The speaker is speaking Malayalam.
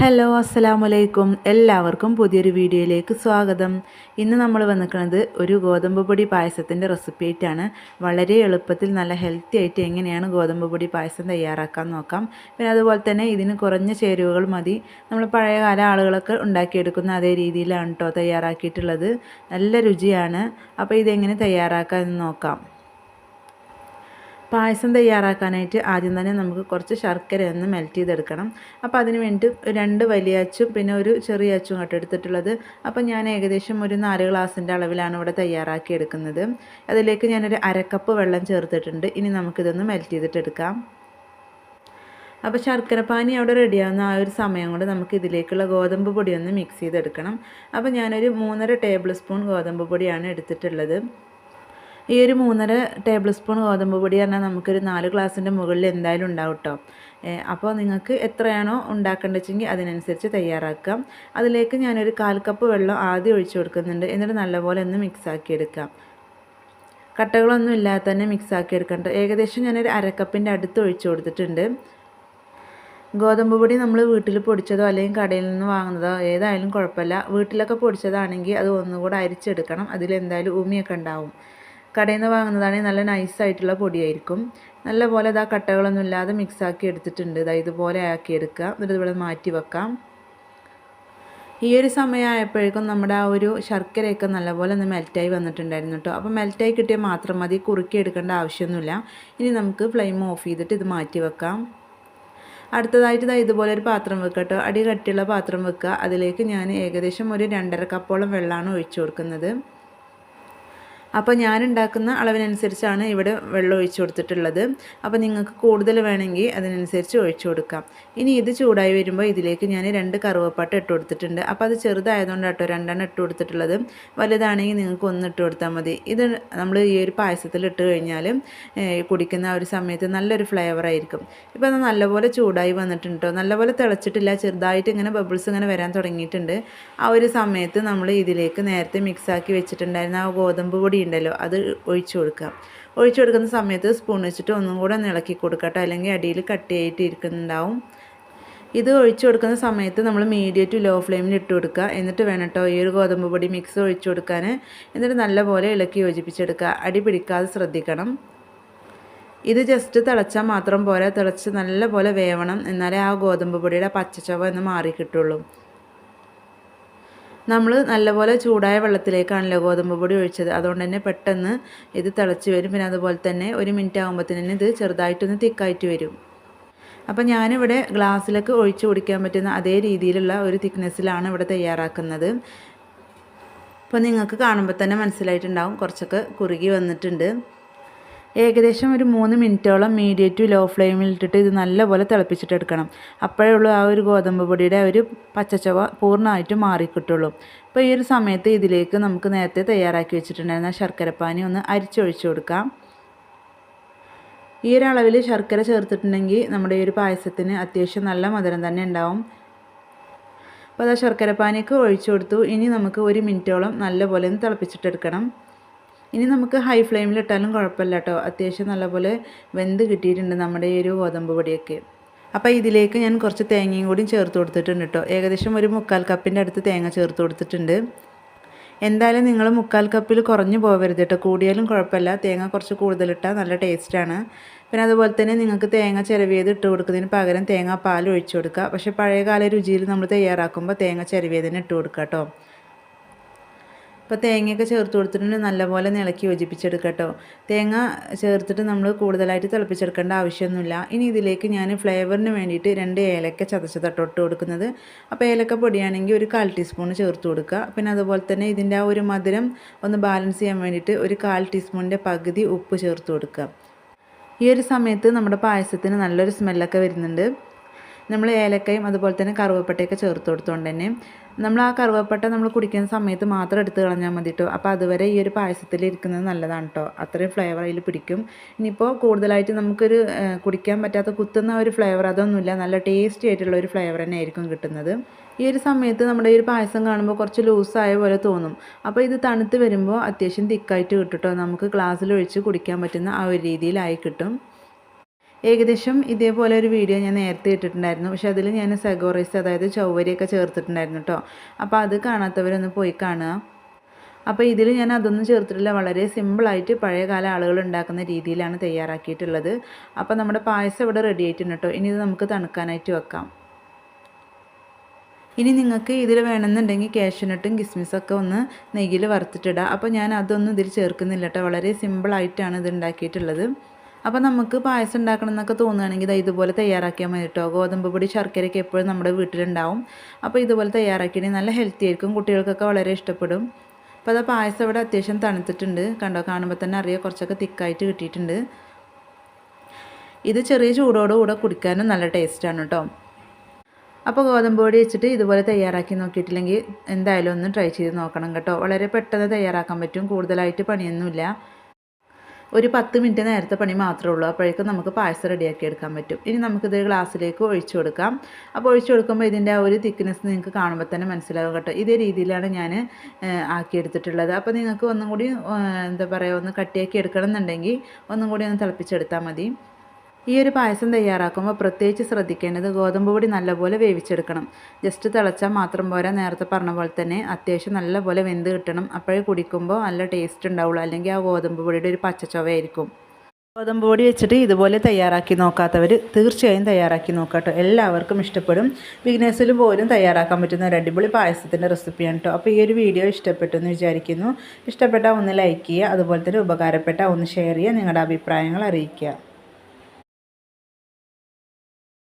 ഹലോ അസ്സലാമലൈക്കും എല്ലാവർക്കും പുതിയൊരു വീഡിയോയിലേക്ക് സ്വാഗതം. ഇന്ന് നമ്മൾ വന്നിരിക്കുന്നത് ഒരു ഗോതമ്പ് പൊടി പായസത്തിന്റെ റെസിപ്പി ആയിട്ടാണ്. വളരെ എളുപ്പത്തിൽ നല്ല ഹെൽത്തി ആയിട്ട് എങ്ങനെയാണ് ഗോതമ്പ് പൊടി പായസം തയ്യാറാക്കാൻ നോക്കാം. പിന്നെ അതുപോലെ തന്നെ ഇതിന് കുറഞ്ഞ ചേരുവകൾ മതി. നമ്മൾ പഴയകാല ആളുകളൊക്കെ ഉണ്ടാക്കിയെടുക്കുന്ന അതേ രീതിയിലാണ് കേട്ടോ തയ്യാറാക്കിയിട്ടുള്ളത്. നല്ല രുചിയാണ്. അപ്പോൾ ഇതെങ്ങനെ തയ്യാറാക്കാമെന്ന് നോക്കാം. പായസം തയ്യാറാക്കാനായിട്ട് ആദ്യം തന്നെ നമുക്ക് കുറച്ച് ശർക്കര ഒന്ന് മെൽറ്റ് ചെയ്തെടുക്കണം. അപ്പോൾ അതിന് വേണ്ടി രണ്ട് വലിയ അച്ചും പിന്നെ ഒരു ചെറിയ അച്ചും കേട്ടോ എടുത്തിട്ടുള്ളത്. അപ്പോൾ ഞാൻ ഏകദേശം ഒരു നാല് ഗ്ലാസിന്റെ അളവിലാണ് ഇവിടെ തയ്യാറാക്കി എടുക്കുന്നത്. അതിലേക്ക് ഞാനൊരു അരക്കപ്പ് വെള്ളം ചേർത്തിട്ടുണ്ട്. ഇനി നമുക്കിതൊന്ന് മെൽറ്റ് ചെയ്തിട്ടെടുക്കാം അപ്പോൾ ശർക്കരപ്പാനി അവിടെ റെഡിയാവുന്ന ആ ഒരു സമയം കൊണ്ട് നമുക്ക് ഇതിലേക്കുള്ള ഗോതമ്പ് പൊടി ഒന്ന് മിക്സ് ചെയ്തെടുക്കണം. അപ്പോൾ ഞാനൊരു മൂന്നര ടേബിൾ സ്പൂൺ ഗോതമ്പ് പൊടിയാണ് എടുത്തിട്ടുള്ളത്. ഈ ഒരു മൂന്നര ടേബിൾ സ്പൂൺ ഗോതമ്പ് പൊടി പറഞ്ഞാൽ നമുക്കൊരു നാല് ഗ്ലാസിന്റെ മുകളിൽ എന്തായാലും ഉണ്ടാവും കേട്ടോ അപ്പോൾ നിങ്ങൾക്ക് എത്രയാണോ ഉണ്ടാക്കേണ്ടതെങ്കിൽ അതിനനുസരിച്ച് തയ്യാറാക്കാം അതിലേക്ക് ഞാനൊരു കാൽ കപ്പ് വെള്ളം ആദ്യം ഒഴിച്ചു കൊടുക്കുന്നുണ്ട്. എന്നിട്ട് നല്ലപോലെ ഒന്ന് മിക്സ് ആക്കി എടുക്കാം. കട്ടകളൊന്നും ഇല്ലാതെ തന്നെ മിക്സ് ആക്കി എടുക്കണ്ട. ഏകദേശം ഞാനൊരു അരക്കപ്പിന്റെ അടുത്ത് ഒഴിച്ചു കൊടുത്തിട്ടുണ്ട്. ഗോതമ്പ് പൊടി നമ്മൾ വീട്ടിൽ പൊടിച്ചതോ അല്ലെങ്കിൽ കടയിൽ നിന്ന് വാങ്ങുന്നതോ ഏതായാലും കുഴപ്പമില്ല. വീട്ടിലൊക്കെ പൊടിച്ചതാണെങ്കിൽ അത് ഒന്നുകൂടെ അരിച്ചെടുക്കണം. അതിലെന്തായാലും ഉമിയൊക്കെ ഉണ്ടാവും. കടയിൽ നിന്ന് വാങ്ങുന്നതാണെങ്കിൽ നല്ല നൈസായിട്ടുള്ള പൊടിയായിരിക്കും. നല്ല നല്ലപോലെ ഇതാ കട്ടകളൊന്നും ഇല്ലാതെ മിക്സാക്കി എടുത്തിട്ടുണ്ട്. ഇതാ ഇതുപോലെ ആക്കി എടുക്കുക. എന്നിട്ട് ഇവിടെ മാറ്റി വെക്കാം. ഈ ഒരു സമയമായപ്പോഴേക്കും നമ്മുടെ ആ ഒരു ശർക്കരയൊക്കെ നല്ലപോലെ ഒന്ന് മെൽറ്റായി വന്നിട്ടുണ്ടായിരുന്നു കേട്ടോ. അപ്പോൾ മെൽറ്റായി കിട്ടിയാൽ മാത്രം മതി. കുറുക്കി എടുക്കേണ്ട ആവശ്യമൊന്നുമില്ല. ഇനി നമുക്ക് ഫ്ലെയിം ഓഫ് ചെയ്തിട്ട് ഇത് മാറ്റി വെക്കാം. അടുത്തതായിട്ട് ഇതാ ഇതുപോലെ ഒരു പാത്രം വെക്കുക കേട്ടോ. അടി കട്ടിയുള്ള പാത്രം വെക്കുക. അതിലേക്ക് ഞാൻ ഏകദേശം ഒരു രണ്ടര കപ്പോളം വെള്ളമാണ് ഒഴിച്ചു കൊടുക്കുന്നത്. അപ്പോൾ ഞാൻ ഉണ്ടാക്കുന്ന അളവിനനുസരിച്ചാണ് ഇവിടെ വെള്ളം ഒഴിച്ചു കൊടുത്തിട്ടുള്ളത്. അപ്പോൾ നിങ്ങൾക്ക് കൂടുതൽ വേണമെങ്കിൽ അതിനനുസരിച്ച് ഒഴിച്ചു കൊടുക്കാം. ഇനി ഇത് ചൂടായി വരുമ്പോൾ ഇതിലേക്ക് ഞാൻ രണ്ട് കറുവപ്പാട്ട ഇട്ട് കൊടുത്തിട്ടുണ്ട്. അപ്പോൾ അത് ചെറുതായതുകൊണ്ട് കേട്ടോ രണ്ടെണ്ണം ഇട്ട് കൊടുത്തിട്ടുള്ളത്. വലുതാണെങ്കിൽ നിങ്ങൾക്ക് ഒന്ന് ഇട്ട് കൊടുത്താൽ മതി. ഇത് നമ്മൾ ഈ ഒരു പായസത്തിൽ ഇട്ട് കഴിഞ്ഞാൽ കുടിക്കുന്ന ആ ഒരു സമയത്ത് നല്ലൊരു ഫ്ലേവർ ആയിരിക്കും. ഇപ്പോൾ അത് നല്ലപോലെ ചൂടായി വന്നിട്ടുണ്ട് നല്ലപോലെ തിളച്ചിട്ടില്ല. ചെറുതായിട്ട് ഇങ്ങനെ ബബിൾസ് ഇങ്ങനെ വരാൻ തുടങ്ങിയിട്ടുണ്ട്. ആ ഒരു സമയത്ത് നമ്മൾ ഇതിലേക്ക് നേരത്തെ മിക്സാക്കി വെച്ചിട്ടുണ്ടായിരുന്ന ആ ഗോതമ്പ് പൊടി ഉണ്ടല്ലോ അത് ഒഴിച്ചു കൊടുക്കുക. ഒഴിച്ചു കൊടുക്കുന്ന സമയത്ത് സ്പൂൺ വെച്ചിട്ട് ഒന്നും കൂടെ ഒന്ന് ഇളക്കി കൊടുക്കട്ടെ അല്ലെങ്കിൽ അടിയിൽ കട്ടിയായിട്ട് ഇരിക്കുന്നുണ്ടാവും. ഇത് ഒഴിച്ചു കൊടുക്കുന്ന സമയത്ത് നമ്മൾ മീഡിയം ടു ലോ ഫ്ലെയിമിൽ ഇട്ട് കൊടുക്കുക. എന്നിട്ട് വേണം കേട്ടോ ഈ ഒരു ഗോതമ്പ് പൊടി മിക്സ് ഒഴിച്ചു കൊടുക്കാൻ എന്നിട്ട് നല്ലപോലെ ഇളക്കി യോജിപ്പിച്ചെടുക്കുക. അടി പിടിക്കാതെ ശ്രദ്ധിക്കണം. ഇത് ജസ്റ്റ് തിളച്ചാൽ മാത്രം പോരാ. തിളച്ച് നല്ലപോലെ വേവണം. എന്നാലേ ആ ഗോതമ്പ് പൊടിയുടെ പച്ചച്ചവ എന്ന് മാറി കിട്ടുള്ളൂ നമ്മൾ നല്ലപോലെ ചൂടായ വെള്ളത്തിലേക്കാണല്ലോ ഗോതമ്പ് പൊടി ഒഴിച്ചത്. അതുകൊണ്ട് തന്നെ പെട്ടെന്ന് ഇത് തിളച്ച് വരും. പിന്നെ അതുപോലെ തന്നെ ഒരു മിനിറ്റ് ആകുമ്പോഴത്തേന് ഇത് ചെറുതായിട്ടൊന്ന് തിക്കായിട്ട് വരും. അപ്പോൾ ഞാനിവിടെ ഗ്ലാസ്സിലേക്ക് ഒഴിച്ച് കുടിക്കാൻ പറ്റുന്ന അതേ രീതിയിലുള്ള ഒരു തിക്നെസ്സിലാണ് ഇവിടെ തയ്യാറാക്കുന്നത്. അപ്പോൾ നിങ്ങൾക്ക് കാണുമ്പോൾ തന്നെ മനസ്സിലായിട്ടുണ്ടാവും. കുറച്ചൊക്കെ കുറുകി വന്നിട്ടുണ്ട്. ഏകദേശം ഒരു മൂന്ന് മിനിറ്റോളം മീഡിയം ടു ലോ ഫ്ലെയിമിൽ ഇട്ടിട്ട് ഇത് നല്ലപോലെ തിളപ്പിച്ചിട്ടെടുക്കണം. അപ്പോഴേ ഉള്ളൂ ആ ഒരു ഗോതമ്പ് പൊടിയുടെ ഒരു പച്ചച്ചവ പൂർണമായിട്ട് മാറിക്കിട്ടുള്ളൂ. അപ്പോൾ ഈ ഒരു സമയത്ത് ഇതിലേക്ക് നമുക്ക് നേരത്തെ തയ്യാറാക്കി വെച്ചിട്ടുണ്ടായിരുന്ന ശർക്കരപ്പാനി ഒന്ന് അരിച്ചൊഴിച്ചു കൊടുക്കാം. ഈ ഒരു അളവിൽ ശർക്കര ചേർത്തിട്ടുണ്ടെങ്കിൽ നമ്മുടെ ഈ ഒരു പായസത്തിന് അത്യാവശ്യം നല്ല മധുരം തന്നെ ഉണ്ടാവും. അപ്പോൾ അത് ശർക്കരപ്പാനിയൊക്കെ ഒഴിച്ചു കൊടുത്തു. ഇനി നമുക്ക് ഒരു മിനിറ്റോളം നല്ലപോലെ ഒന്ന് തിളപ്പിച്ചിട്ടെടുക്കണം. ഇനി നമുക്ക് ഹൈ ഫ്ലെയിമിലിട്ടാലും കുഴപ്പമില്ല കേട്ടോ അത്യാവശ്യം നല്ലപോലെ വെന്ത് കിട്ടിയിട്ടുണ്ട് നമ്മുടെ ഈ ഒരു ഗോതമ്പ് പൊടിയൊക്കെ. അപ്പോൾ ഇതിലേക്ക് ഞാൻ കുറച്ച് തേങ്ങയും കൂടി ചേർത്ത് കൊടുത്തിട്ടുണ്ട് കേട്ടോ ഏകദേശം ഒരു മുക്കാൽ കപ്പിന്റെ അടുത്ത് തേങ്ങ ചേർത്ത് കൊടുത്തിട്ടുണ്ട്. എന്തായാലും നിങ്ങൾ മുക്കാൽ കപ്പിൽ കുറഞ്ഞു പോകരുത് കേട്ടോ കൂടിയാലും കുഴപ്പമില്ല. തേങ്ങ കുറച്ച് കൂടുതലിട്ടാൽ നല്ല ടേസ്റ്റാണ് പിന്നെ അതുപോലെ തന്നെ നിങ്ങൾക്ക് തേങ്ങ ചിരവിയത് ഇട്ട് കൊടുക്കുന്നതിന് പകരം തേങ്ങ പാൽ ഒഴിച്ചു കൊടുക്കുക. പക്ഷേ പഴയകാല രുചിയിൽ നമ്മൾ തയ്യാറാക്കുമ്പോൾ തേങ്ങ ചിരവിയതിന് ഇട്ട് കൊടുക്കുക കേട്ടോ അപ്പോൾ തേങ്ങയൊക്കെ ചേർത്ത് കൊടുത്തിട്ടുണ്ട് നല്ലപോലെ ഇളക്കി യോജിപ്പിച്ചെടുക്കട്ടോ. തേങ്ങ ചേർത്തിട്ട് നമ്മൾ കൂടുതലായിട്ട് തിളപ്പിച്ചെടുക്കേണ്ട ആവശ്യമൊന്നുമില്ല. ഇനി ഇതിലേക്ക് ഞാൻ ഫ്ലേവറിന് വേണ്ടിയിട്ട് രണ്ട് ഏലക്ക ചതച്ചതട്ടോട്ട് കൊടുക്കുന്നത്. അപ്പോൾ ഏലക്ക പൊടിയാണെങ്കിൽ ഒരു കാൽ ടീസ്പൂൺ ചേർത്ത് കൊടുക്കുക. പിന്നെ അതുപോലെ തന്നെ ഇതിന്റെ ആ ഒരു മധുരം ഒന്ന് ബാലൻസ് ചെയ്യാൻ വേണ്ടിയിട്ട് ഒരു കാൽ ടീസ്പൂണിന്റെ പകുതി ഉപ്പ് ചേർത്ത് കൊടുക്കുക. ഈ ഒരു സമയത്ത് നമ്മുടെ പായസത്തിന് നല്ലൊരു സ്മെല്ലൊക്കെ വരുന്നുണ്ട്. നമ്മൾ ഏലക്കയും അതുപോലെ തന്നെ കറുവപ്പട്ടയൊക്കെ ചേർത്ത് കൊടുത്തുകൊണ്ട് തന്നെ നമ്മൾ ആ കറുവപ്പട്ട നമ്മൾ കുടിക്കുന്ന സമയത്ത് മാത്രം എടുത്ത് കളഞ്ഞാൽ മതി കേട്ടോ അപ്പോൾ അതുവരെ ഈ ഒരു പായസത്തിൽ ഇരിക്കുന്നത് നല്ലതാണ് കേട്ടോ അത്രയും ഫ്ലേവർ അതിൽ പിടിക്കും. ഇനിയിപ്പോൾ കൂടുതലായിട്ട് നമുക്കൊരു കുടിക്കാൻ പറ്റാത്ത കുത്തുന്ന ഒരു ഫ്ലേവർ അതൊന്നുമില്ല. നല്ല ടേസ്റ്റി ആയിട്ടുള്ള ഒരു ഫ്ലേവർ തന്നെ ആയിരിക്കും കിട്ടുന്നത്. ഈ ഒരു സമയത്ത് നമ്മുടെ ഈ ഒരു പായസം കാണുമ്പോൾ കുറച്ച് ലൂസായ പോലെ തോന്നും. അപ്പോൾ ഇത് തണുത്ത് വരുമ്പോൾ അത്യാവശ്യം തിക്കായിട്ട് കിട്ടും കേട്ടോ നമുക്ക് ഗ്ലാസ്സിൽ ഒഴിച്ച് കുടിക്കാൻ പറ്റുന്ന ആ ഒരു രീതിയിലായി കിട്ടും. ഏകദേശം ഇതേപോലെ ഒരു വീഡിയോ ഞാൻ നേരത്തെ ഇട്ടിട്ടുണ്ടായിരുന്നു. പക്ഷെ അതിൽ ഞാൻ സെഗോറൈസ് അതായത് ചൗവരിയൊക്കെ ചേർത്തിട്ടുണ്ടായിരുന്നു കേട്ടോ അപ്പോൾ അത് കാണാത്തവരൊന്ന് പോയി കാണുക. അപ്പോൾ ഇതിൽ ഞാൻ അതൊന്നും ചേർത്തിട്ടില്ല. വളരെ സിമ്പിളായിട്ട് പഴയകാല ആളുകൾ ഉണ്ടാക്കുന്ന രീതിയിലാണ് തയ്യാറാക്കിയിട്ടുള്ളത്. അപ്പോൾ നമ്മുടെ പായസം ഇവിടെ റെഡി ആയിട്ടുണ്ട് കേട്ടോ ഇനി ഇത് നമുക്ക് തണുക്കാനായിട്ട് വെക്കാം. ഇനി നിങ്ങൾക്ക് ഇതിൽ വേണമെന്നുണ്ടെങ്കിൽ കാഷ്യൂനട്ടും കിസ്മിസൊക്കെ ഒന്ന് നെയ്യിൽ വറുത്തിട്ടിടാം. അപ്പോൾ ഞാൻ അതൊന്നും ഇതിൽ ചേർക്കുന്നില്ല കേട്ടോ വളരെ സിമ്പിളായിട്ടാണ് ഇത് ഉണ്ടാക്കിയിട്ടുള്ളത്. അപ്പോൾ നമുക്ക് പായസം ഉണ്ടാക്കണം എന്നൊക്കെ തോന്നുകയാണെങ്കിൽ ഇത് ഇതുപോലെ തയ്യാറാക്കിയാൽ മതി കേട്ടോ. ഗോതമ്പ് പൊടി ശർക്കരയൊക്കെ എപ്പോഴും നമ്മുടെ വീട്ടിലുണ്ടാവും. അപ്പോൾ ഇതുപോലെ തയ്യാറാക്കിയാൽ നല്ല ഹെൽത്തി ആയിരിക്കും. കുട്ടികൾക്കൊക്കെ വളരെ ഇഷ്ടപ്പെടും. അപ്പോൾ അത് പായസം ഇവിടെ അത്യാവശ്യം തണുത്തിട്ടുണ്ട്. കണ്ടോ? കാണുമ്പോൾ തന്നെ അറിയാം കുറച്ചൊക്കെ തിക്കായിട്ട് കിട്ടിയിട്ടുണ്ട്. ഇത് ചെറിയ ചൂടോടുകൂടെ കുടിക്കാനും നല്ല ടേസ്റ്റാണ് കേട്ടോ. അപ്പോൾ ഗോതമ്പ് പൊടി വെച്ചിട്ട് ഇതുപോലെ തയ്യാറാക്കി നോക്കിയിട്ടില്ലെങ്കിൽ എന്തായാലും ഒന്ന് ട്രൈ ചെയ്ത് നോക്കണം കേട്ടോ. വളരെ പെട്ടെന്ന് തയ്യാറാക്കാൻ പറ്റും. കൂടുതലായിട്ട് പണിയൊന്നുമില്ല. ഒരു പത്ത് മിനിറ്റ് നേരത്തെ പണി മാത്രമേ ഉള്ളൂ. അപ്പോഴേക്കും നമുക്ക് പായസം റെഡിയാക്കി എടുക്കാൻ പറ്റും. ഇനി നമുക്കിത് ഗ്ലാസ്സിലേക്ക് ഒഴിച്ചു കൊടുക്കാം. അപ്പോൾ ഒഴിച്ചു കൊടുക്കുമ്പോൾ ഇതിന്റെ ആ ഒരു തിക്നെസ് നിങ്ങൾക്ക് കാണുമ്പോൾ തന്നെ മനസ്സിലാകും കേട്ടോ. ഇതേ രീതിയിലാണ് ഞാൻ ആക്കിയെടുത്തിട്ടുള്ളത്. അപ്പോൾ നിങ്ങൾക്ക് ഒന്നും കൂടി എന്താ പറയുക ഒന്ന് കട്ടിയാക്കി എടുക്കണം എന്നുണ്ടെങ്കിൽ ഒന്നും കൂടി ഒന്ന് തിളപ്പിച്ചെടുത്താൽ മതി. ഈ ഒരു പായസം തയ്യാറാക്കുമ്പോൾ പ്രത്യേകിച്ച് ശ്രദ്ധിക്കേണ്ടത് ഗോതമ്പ് പൊടി നല്ലപോലെ വേവിച്ചെടുക്കണം. ജസ്റ്റ് തിളച്ചാൽ മാത്രം പോരാ. നേരത്തെ പറഞ്ഞ പോലെ തന്നെ അത്യാവശ്യം നല്ലപോലെ വെന്ത് കിട്ടണം. അപ്പോഴേ കുടിക്കുമ്പോൾ നല്ല ടേസ്റ്റ് ഉണ്ടാവുള്ളൂ. അല്ലെങ്കിൽ ആ ഗോതമ്പ് പൊടിയുടെ ഒരു പച്ചച്ചൊവയായിരിക്കും. ഗോതമ്പ് പൊടി വെച്ചിട്ട് ഇതുപോലെ തയ്യാറാക്കി നോക്കാത്തവർ തീർച്ചയായും തയ്യാറാക്കി നോക്കാട്ടോ എല്ലാവർക്കും ഇഷ്ടപ്പെടും. ബിഗ്നേഴ്സിൽ പോലും തയ്യാറാക്കാൻ പറ്റുന്ന ഒരു അടിപൊളി പായസത്തിന്റെ റെസിപ്പിയാണ് കേട്ടോ. അപ്പോൾ ഈ ഒരു വീഡിയോ ഇഷ്ടപ്പെട്ടു എന്ന് വിചാരിക്കുന്നു. ഇഷ്ടപ്പെട്ടാൽ ഒന്ന് ലൈക്ക് ചെയ്യുക. അതുപോലെ തന്നെ ഉപകാരപ്പെട്ടാൽ ഒന്ന് ഷെയർ ചെയ്യുക. നിങ്ങളുടെ അഭിപ്രായങ്ങൾ അറിയിക്കുക.